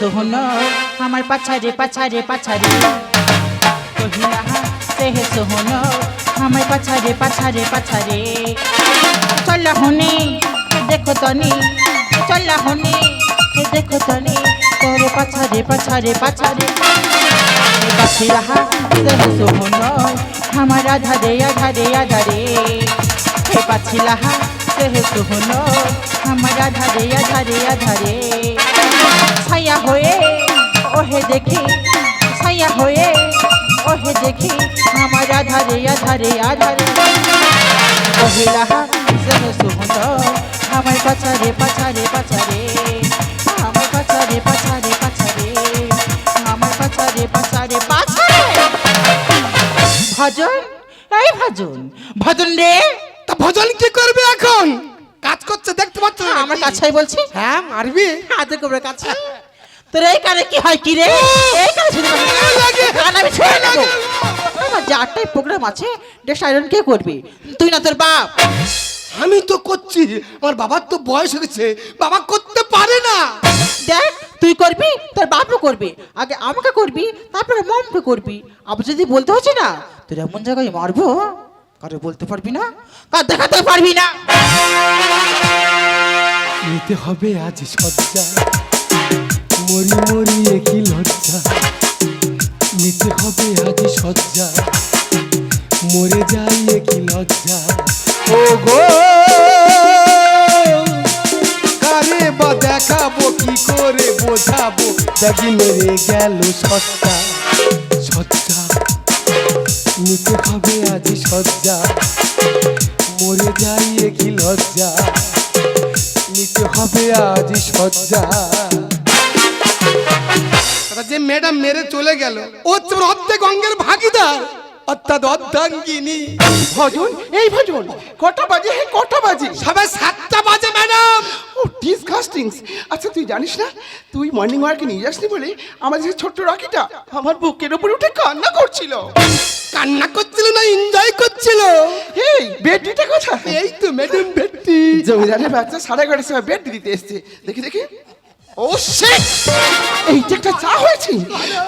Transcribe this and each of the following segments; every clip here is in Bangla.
সোহন। আমার পাছারে পাছারে পাছারে। কহিলা সে সোহন আমার পাছারে পাছারে পাছারে। চল হনে দেখো তনি। চল হনে দেখো তনি। তোর পাছারে পাছারে পাছারে। পাছি রাহা সে সোহন আমার আধারে আধারে আধারে। হে পাছি লাহা সে সোহন আমার আধারে আধারে আধারে। ছায়া হয়ে ওহে দেখি ছায়া হয়ে ওহে দেখি আমার আধারে আধারে আধারে। ওহে রাহা সে সোহন আমার পাছারে পাছারে পাছারে। আমার পাছারে পাছারে পাছারে। আমার পাছারে পাছারে পাছারে। ভজন? এই ভজন। ভজন রে। তা ভজন কি করবে এখন? কাজ করছে দেখতে পাচ্ছ না আমার? কাছেই বলছি। হ্যাঁ মারবি। হাতে কোবরে কাছে। তোর এই কানে কি হয় কি রে? এই কানে শুধু আমি ছুঁয়ে নেব। আমার যে আটটাই প্রোগ্রাম আছে ড্রেস আয়রন কে করবি? তুই না তোর বাপ। আমি তো করছি আমার বাবার তো বয়স হয়েছে বাবা করতে পারে না। দেখ তুই করবি তোর বাপও করবে। আগে আমাকে করবি তারপরে মমকে করবি। আবার যদি বলতে হচ্ছে না তোর এমন জায়গায় মারবো কারও বলতে পারবি না কার দেখাতে পারবি না। নিতে হবে আজ সজ্জা। মরি মরি একই লজ্জা। নিতে হবে আজ সজ্জা মরে যাই একই লজ্জা। ও গো কারে বা দেখাবো, কি করে বোঝাবো? দাগি মেরে গেল সজ্জা সজ্জা নিতে হবে আজ সজ্জা মরে যাই একই লজ্জা। নিতে হবে আজ সজ্জা যে ম্যাডাম মেরে চলে গেল ও তোর অর্ধেক অঙ্গের ভাগিদার। অর্থাৎ অর্ধাঙ্গিনী। ভজন? এই ভজন? কটা বাজে? হে কটা বাজে? সবাই সাতটা বাজে ম্যাডাম। ও আচ্ছা তুই জানিস না তুই মর্নিং ওয়ার্কে নিয়ে যাসনি বলে আমার যে ছোট্ট রকিটা আমার বুকের উপর উঠে কান্না করছিল। কান্না করছিল না এনজয় করছিল। এই বেডটিটা কোথায়? এই তো ম্যাডাম ভেট্টি জমিদারের বাচ্চা সাড়ে এগারোটার সময় বেড দিতে এসছে। দেখি দেখি। ও shit! এইটা একটা চা হয়েছে।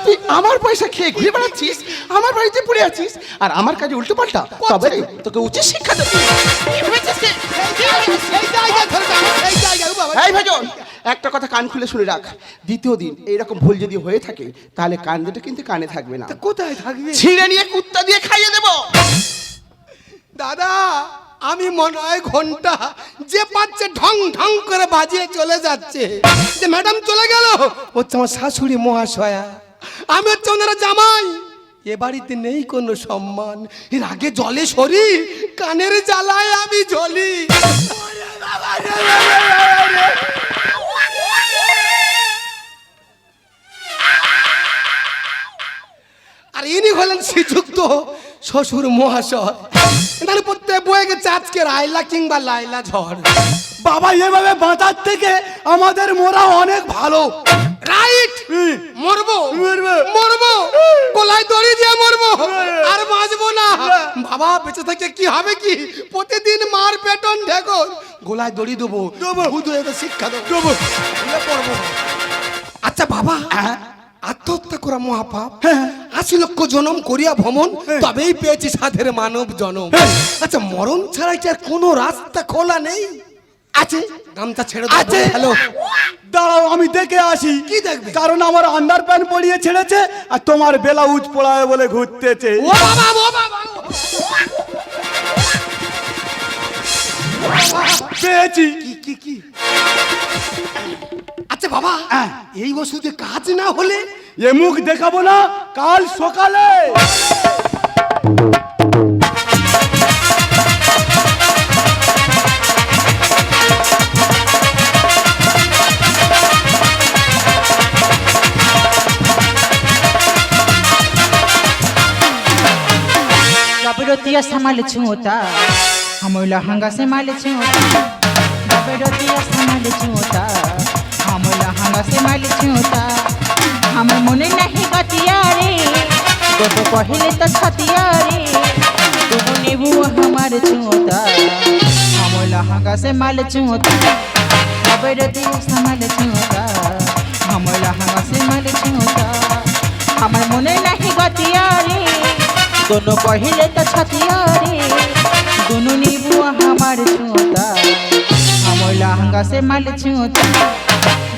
তুই আমার পয়সা খেয়ে ঘুরে বেড়াচ্ছিস আমার বাড়িতে পড়ে আছিস আর আমার কাজে উল্টো পাল্টা। তবে তোকে উচিত শিক্ষা দেবে? এই ভজন একটা কথা কান খুলে শুনে রাখ। দ্বিতীয় দিন এইরকম ভুল যদি হয়ে থাকে তাহলে কান দুটো কিন্তু কানে থাকবে না। কোথায় থাকবে? ছিঁড়ে নিয়ে কুত্তা দিয়ে খাইয়ে দেবো। দাদা! আমি মনে হয় ঘণ্টা যে পাচ্ছে ঢং ঢং করে বাজিয়ে চলে যাচ্ছে। যে ম্যাডাম চলে গেল হচ্ছে আমার শাশুড়ি মহাশয়া। আমি হচ্ছে ওনারা জামাই। এ বাড়িতে নেই কোনো সম্মান। এর আগে জলে সরি, কানের জ্বালায় আমি জ্বলি। আর ইনি হলেন শ্রীযুক্ত শ্বশুর মহাশয়। প্রত্যেক বয়ে গেছে আজকে রায়লা কিংবা লাইলা ঝড়। বাবা এভাবে বাঁচার থেকে আমাদের মোরা অনেক ভালো। রাইট! মরবো। মরবো। মরবো। গলায় দড়ি দিয়ে মরবো। আর বাঁচবো না। বাবা বেঁচে থেকে কি হবে কি? প্রতিদিন মার পেটন ঢেকো গোলায় দড়ি দেবো। শুধু এদের শিক্ষা দেবো। আচ্ছা বাবা আত্মহত্যা করা মহাপাপ? আশি লক্ষ জনম করিয়া ভ্রমণ তবেই পেয়েছি সাধের মানব জনম। আচ্ছা মরণ ছাড়াই আর কোনো রাস্তা খোলা নেই? আছে। গামছা ছেড়ে আছে। হ্যালো। দাঁড়াও আমি দেখে আসি। কি দেখবে? কারণ আমার আন্ডার প্যান্ট পরিয়ে ছেড়েছে আর তোমার বেলাউজ পড়ায় বলে ঘুরতেছে। ও বাবা ও বাবা পেয়েছি। কি কি কি? আচ্ছা বাবা এই ওষুধে কাজ না হলে এ মুখ দেখাবো না কাল সকালে। রতিয়া সামালে ছুঁতা আমলা হাঙ্গা সে মালে ছুঁতা বাবে রতিয়া সামালে ছুঁতা আমলা হাঙ্গা সে মালে ছুঁতা কত কহিলে তো ছাতিয়ারে। তুম নেবু আমার ছুঁতা আমলা হাঙ্গাসে মাল ছুঁতা খবর দিস মাল ছুঁতা আমলা হাঙ্গাসে মাল ছুঁতা আমার মনে নাহি গতিয়ারে দোনো কহিলে তো ছাতিয়ারে। দোনো নেবু আমার ছুঁতা আমলা হাঙ্গাসে মাল ছুঁতা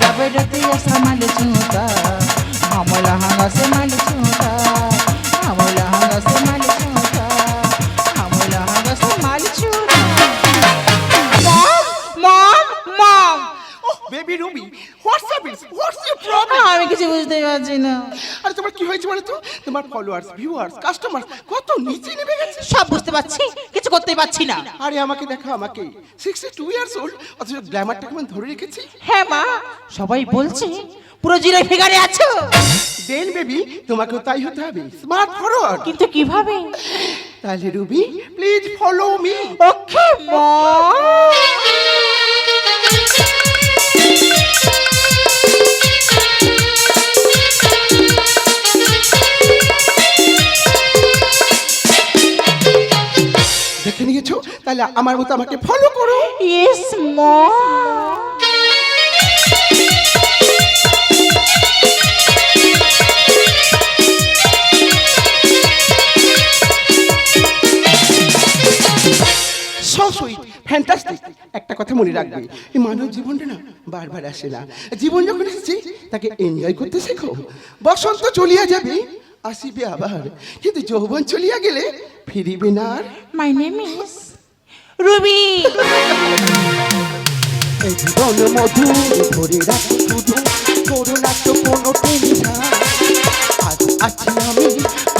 খবর দিস মাল ছুঁতা আমলা হাঙ্গাসে মাল ছুঁতা তো? তোমার ফলোয়ার্স ভিউয়ার্স কাস্টমার কত নিচে নেমে গেছে? সব বুঝতে পারছি কিছু করতে পারছি না। আরে আমাকে দেখো আমাকে। সিক্সটি টু ইয়ার্স ওল্ড অথচ গ্ল্যামারটা কেমন ধরে রেখেছি? হ্যাঁ মা সবাই বলছে পুরো জিরো ফিগারে আছো। দেন বেবি তোমাকেও তাই হতে হবে স্মার্ট ফরওয়ার্ড কিন্তু কীভাবে? তাহলে Ruby please follow me okay মা। তাহলে আমার মতো আমাকে ফলো করো। Yes sweet fantastic. একটা কথা মনে রাখবে এই মানব জীবনটা না বারবার আসে না। জীবন যখন এসেছে তাকে এনজয় করতে শেখো। বসন্ত চলিয়া যাবে আসিবে আবার। কিন্তু যৌবন চলিয়া গেলে ফিরিবে না আর। My name is Ruby.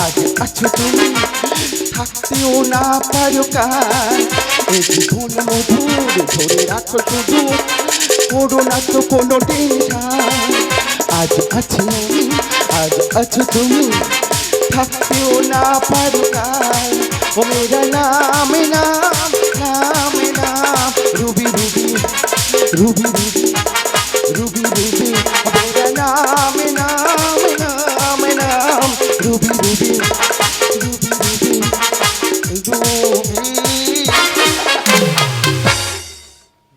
আজ আজ তুমি। থাকতেও না পারো কার এই ধরে রাখো শুধু। করো না তো কোনো আজ আছি আজ আছো তুমি। থাকতেও না পারো কার ও মেরা নাম নাম নাম নাম, Ruby Ruby Ruby Ruby Ruby Ruby মেরা নাম নাম নাম নাম, রুবি রুবি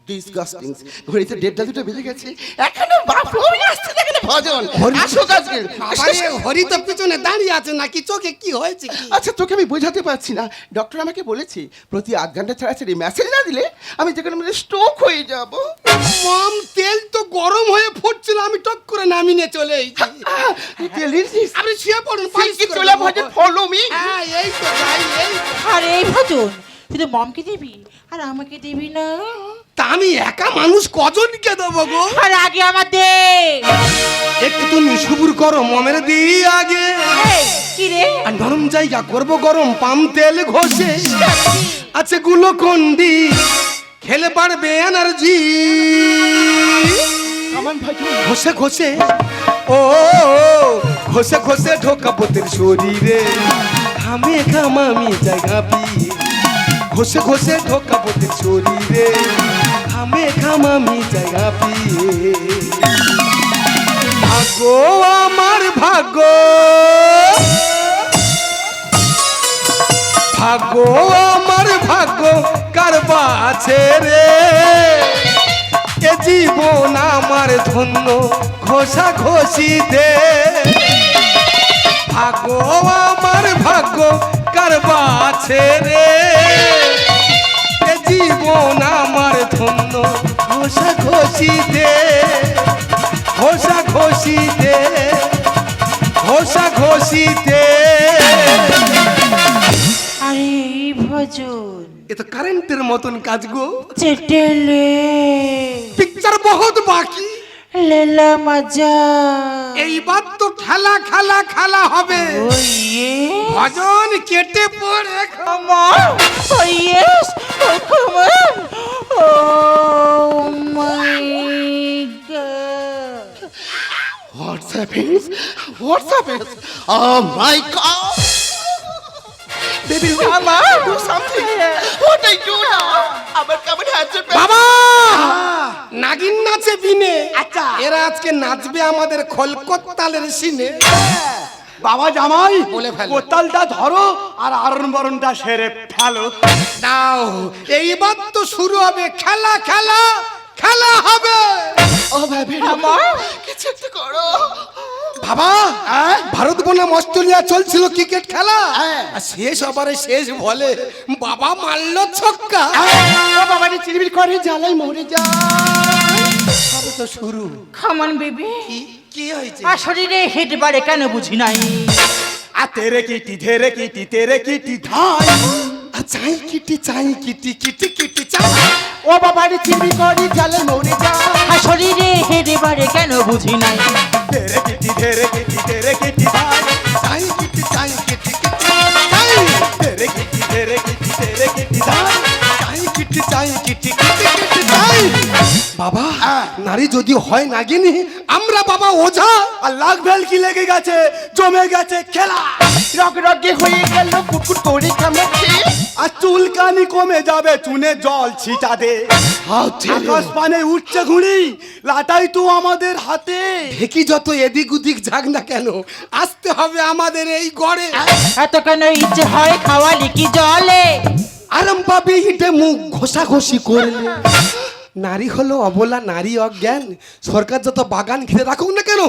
ডিসগাস্টিং ঘড়িতে দেড়টা দুটো বেজে গেছে। এখনও বাপ রবি আসছে দেখেন ভজন? আসো আজকে। বাবারে হরি তো পিছনে দাঁড়িয়ে আছে নাকি? চোখে কি হয়েছে কি? আচ্ছা তোকে আমি বোঝাতে পারছি না। ডক্টর আমাকে বলেছে প্রতি আধ ঘণ্টা ছাড়া ছাড়ি মেসেজ না দিলে আমি যেখানে মানে স্ট্রোক হয়ে যাব। মম তেল তো গরম হয়ে ফুটছিল আমি টক করে নামিয়ে চলে এসেছি। তেল দিয়েছিস? আপনি শুয়ে পড়ুন পালিশ চলে। ভজন ফলো মি হ্যাঁ এই তো যাই এই। আর এই ভজন শুধু মমকে দিবি? আর আমাকে দিবি না। তা আমি একা মানুষ কজনকে দেবো গো? আর আগে আমার দে। একটু তুমি সুবুর করো মমের দিই আগে। এই, কি রে? আর নরম জায়গা করব গরম পাম তেল ঘষে। আছে গুলো কন্ডি খেলে পারবে এনার্জি। ঘষে ঘষে। ও ঘষে ঘষে ঢোকাবো তোর শরীরে। ঘামে ঘামামি জায়গা পিয়ে ঘষে ঘষে ঢোকাবো তোর শরীরে। ঘামে ঘামামি জায়গা পিয়ে। ভাগ্য আমার ভাগ্য। ভাগ্য আমার ভাগ্য কারবা আছে রে? এ জীবন আমার ধন্য, ঘোষা ঘোষিতে ভাগ্য আমার ভাগ্য কারবা আছে রে? এ জীবন আমার ধন্য। ঘোষা ঘোষিতে ঘোষা ঘোষিতে ঘোষা ঘোষিতে আরে এই ভজন। এ তো কারেন্টের মতন কাজ গো। চেটেলে পিকচার বহুত বাকি। লেলা মজা। এইবার তো খেলা খেলা খেলা হবে। ভজন কেটে পড়ে ও yes oh oh my god What's happened? What's happened? Oh my God! Baby, Mama, do something. What I do now? আমার কেমন হ্যান্ডসেট বাবা নাগিন নাচে বিনে আচ্ছা এরা আজকে নাচবে আমাদের খলকত্তালের সিনে বাবা জামাই বলে ফেলো। কোতালটা ধরো আর আরন বরণটা সেরে ফেলো। দাও এইবার তো শুরু হবে। খেলা খেলা খেলা হবে। ও ভাবি আমার কিছু একটা করো। বাবা ভারত বনাম অস্ট্রেলিয়া চলছিল ক্রিকেট খেলা। আর শেষ ওভারে শেষ বলে বাবা মারলো ছক্কা। ও বাবা রে চিরবির করে জ্বালাই মরে যা তো শুরু। খামান বেবি। কি হয়েছে? আর শরীরে হেড বাড়ে কেন বুঝি নাই? আর তেরে কিটি ধেরে কিটি তেরে কিটি ধাই। আর চাই কিটি চাই কিটি কিটি কিটি চাই। ও বাবা রে চিরবির করে জ্বালাই মরে যা আর শরীরে হেড বাড়ে কেন বুঝি নাই? তেরে কিটি ধেরে কিটি তেরে কিটি ধাই। চাই কিটি চাই কিটি কিটি চাই। তেরে কিটি ধেরে কিটি তেরে কিটি ধাই। চাই কিটি চাই কিটি কিটি বাবা নারী যদি হয় নাগিনি আমরা বাবা ওঝা। আর লাখ ভেলকি লেগে গেছে? জমে গেছে খেলা। রগ রগে হয়ে গেল কুটকুট করে কামড়াচ্ছে। আর চুলকানি কমে যাবে চুনে জল ছিটা দে আকাশ পানে উঠছে ঘুড়ি লাটাই তো আমাদের হাতে। ঢেকি যত এদিক ওদিক যাক না কেন আসতে হবে আমাদের এই গড়ে। এত কেন ইচ্ছে হয় খাওয়ালি কি জলে? আরাম পাবে হিটে মুখ ঘষাঘষি করলে। নারী হলো অবলা নারী অজ্ঞান। সরকার যত বাগান ঘিরে রাখুক না কেন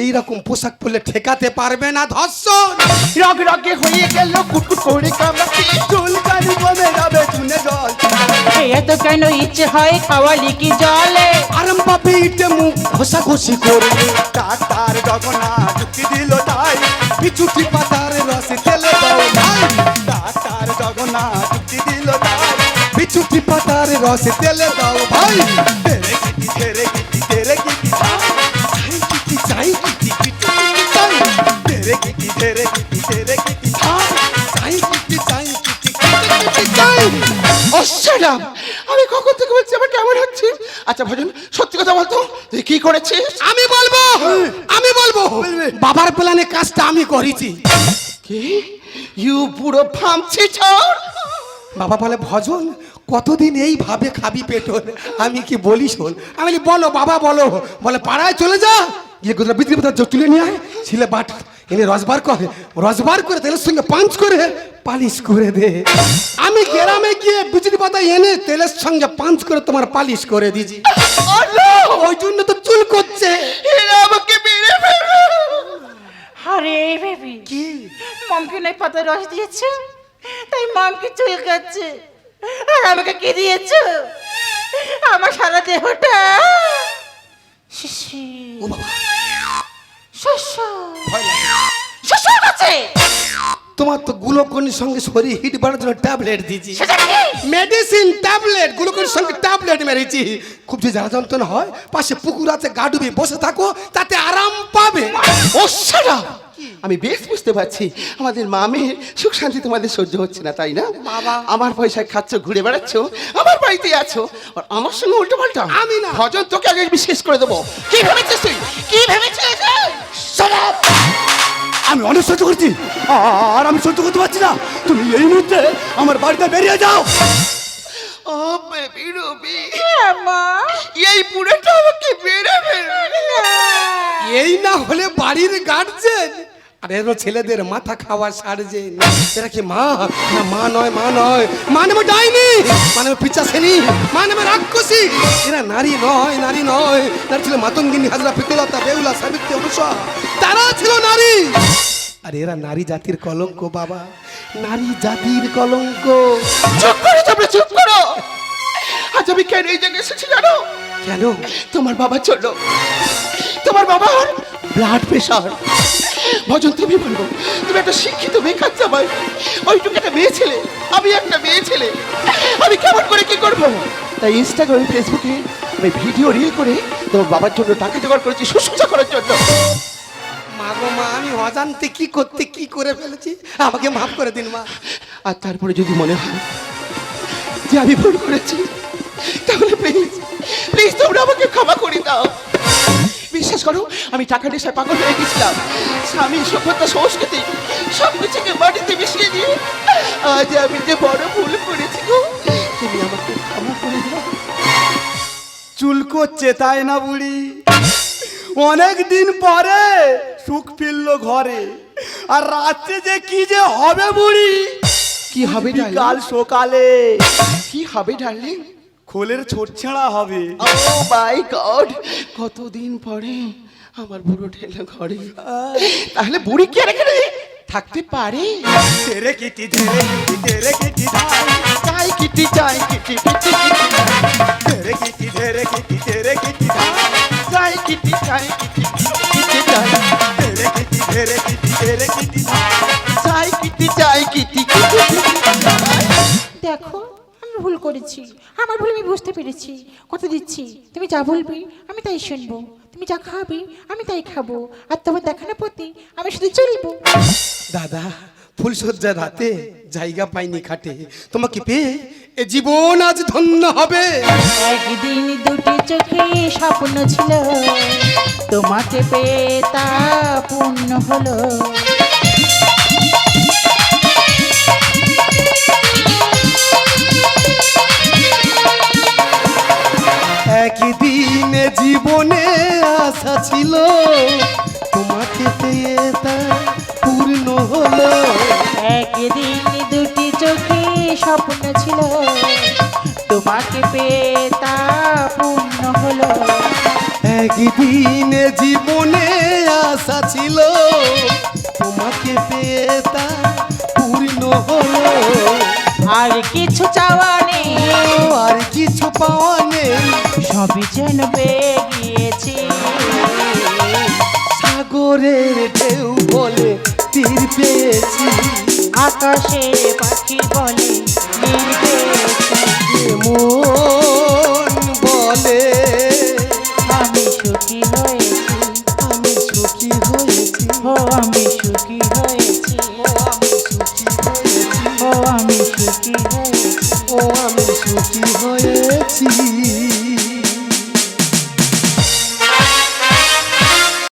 এই রকম পোশাক পরলে ঠেকাতে পারবে না ধর্ষণ। রগ রগে হয়ে গেল কুটকুট করে কমে যাবে চুনে জল। এত কেন ইচ্ছে হয় খাওয়ালি কি জলে? আরাম পাবে মুখ ঘষাঘষি করলে ডাক্তার জগন্নাথ যুক্তি দিল তাই। বিচুটি পাতার রসে তেলে দাও ভাই বিচুটি পাতার রসে তেলে দাও ভাই। তেরে কিটি তেরে কিটি তেরে কিটি ধাই চাই। কিটি চাই কিটি চাই। তেরে কিটি তেরে কিটি তেরে কিটি ধাই চাই কিটি চাই কিটি কিটি কিটি চাই। অসারাম আমি কখন থেকে বলছি আমার কেমন হচ্ছে? আচ্ছা ভজন সত্যি কথা বলতো তুই কি করেছিস? আমি বলব আমি বলব। বাবার প্ল্যানে কাজটা আমি করেছি। কি? ইউ পুরো ফামছি ছড় বাবা বলে ভজন কতদিন এইভাবে খাবি পেটন আমি কি বলি শোন? আমি বলি, বলো বাবা বলো। বলে পাড়ায় চলে যা। গিয়ে কোথাও বিক্রি তুলে নিয়ে আয়। ছিলে বাট এনে রসবার করে। রসবার করে তেলের সঙ্গে পাঞ্চ করে পালিশ করে দে। আমি গ্রামে গিয়ে বিচুলি পাতা এনে তেলের সঙ্গে পাঞ্চ করে তোমার পালিশ করে দিয়েছি। ওই জন্য তো চুল করছে। আমাকে মেরে আরে বেবি কি? পাতা রস দিয়েছে? তাই মমকে চুল কাচ্ছে আর আমাকে কি দিয়েছ? আমার সারা দেহটা। শিশি। ও বাবা। শস্য। ভয় লাগে। শস্য আছে তোমার তো গ্লুকোনির সঙ্গে শরীর হিট বাড়ার জন্য ট্যাবলেট দিয়েছি। মেডিসিন ট্যাবলেট গ্লুকোনির সঙ্গে ট্যাবলেট মেরেছি। খুব যে জ্বালা যন্ত্রণা হয় পাশে পুকুর আছে গা ডুবে বসে থাকো তাতে আরাম পাবে। অসারাম আমি বেশ বুঝতে পারছি। আমাদের মামের সুখ শান্তি তোমাদের সহ্য হচ্ছে না তাই না? বাবা। আমার পয়সায় খাচ্ছ ঘুরে বেড়াচ্ছ আমার বাড়িতে আছো আর আমার সঙ্গে উল্টো পাল্টা আমি না। ভজন তোকে আগে আমি শেষ করে দেবো। কি ভেবেছিস তুই? কি ভেবেছিস? আমি অনেক সহ্য করছি আ- আর আমি সহ্য করতে পারছি না। তুমি এই মুহূর্তে আমার বাড়িতে বেরিয়ে যাও। Oh baby Robi. মা। এই আমাকে মেরে ফেলবে। এই না হলে বাড়ির গার্জেন আর এর ছেলেদের মাথা খাওয়া সারছে। এরা কি মা? না মা নয় মা নয়। মা ডাইনি। মা নেবে পিচা শ্রেণি মা নেবে রাক্ষসী। এরা নারী নয় নারী নয়। তার ছিল মাতঙ্গিনী হাজরা পিতলতা বেউলা সাবিত্রী অনুষা। তারা ছিল নারী। আর এরা নারী জাতির কলঙ্ক বাবা। নারী জাতির কলঙ্ক। চুপ করো চুপ করো। আজ আমি কেন এই জায়গায় এসেছি জানো? কেন? তোমার বাবা চলো। তোমার বাবার ব্লাড প্রেশার ভজন তুমি বলব তুমি একটা শিক্ষিত বেকার জামাই। ওইটুকু একটা মেয়ে ছেলে আমি একটা মেয়ে ছেলে। আমি কেমন করে কি করব? তাই ইনস্টাগ্রামে ফেসবুকে আমি ভিডিও রিল করে তোমার বাবার জন্য টাকা জোগাড় করেছি শুশ্রূষা করার জন্য। মা গো মা আমি অজান্তে কি করতে কি করে ফেলেছি? আমাকে মাফ করে দিন মা। আর তারপরে যদি মনে হয় যে আমি ভুল করেছি তাহলে প্লিজ প্লিজ তোমরা আমাকে ক্ষমা করে দাও। বিশ্বাস করো আমি টাকা নেশায় পাগল হয়ে গেছিলাম। স্বামী সভ্যতা সংস্কৃতি সব কিছুকে মাটিতে মিশিয়ে দিয়ে আজ আমি যে বড় ভুল করেছি গো তুমি আমাকে ক্ষমা করে দাও। চুল করছে তাই না বুড়ি? অনেক দিন পরে সুখ ফিরল ঘরে। আর রাত্রে যে কি যে হবে বুড়ি? কি হবে কাল সকালে। কি হবে ডার্লিং খোলের ছোট ছেঁড়া হবে। ও মাই গড কতদিন পরে আমার বুড়ো ঠেলে ঘরে। তাহলে বুড়ি কি আর এখানে থাকতে পারে? তেরে কিটি ধেরে কিটি তেরে কিটি ধাই চাই কিটি চাই কিটি কিটি তেরে কিটি ধেরে কিটি তেরে কিটি ধাই চাই কিটি চাই কিটি কিটি চাই তেরে কিটি ধেরে কিটি তেরে কিটি ধাই চাই কিটি চাই কিটি কিটি দেখো ভুল করেছি। আমার ভুল আমি বুঝতে পেরেছি। কথা দিচ্ছি তুমি যা বলবে আমি তাই শুনব। তুমি যা খাবে আমি তাই খাব। আর তোমার দেখানো প্রতি আমি শুধু চলবো। দাদা ফুলসজ্জার রাতে জায়গা পাইনি খাটে। তোমাকে পেয়ে এ জীবন আজ ধন্য হবে। একদিন দুটি চোখে স্বপ্ন ছিল। তোমাকে পেয়ে তা পূর্ণ হলো। একদিন জীবনে আশা ছিল। তোমাকে পেয়ে তা পূর্ণ হলো। একদিন দুটি চোখে স্বপ্ন ছিল। তোমাকে পেয়ে তা পূর্ণ হলো। একদিন জীবনে আশা ছিল। তোমাকে পেয়ে তা পূর্ণ হলো। আর কিছু চাওয়া নেই। আর কিছু পাওয়া নেই। সবই যেন পেয়ে গিয়েছি। সাগরের ঢেউ বলে তীর পেয়েছি। আকাশের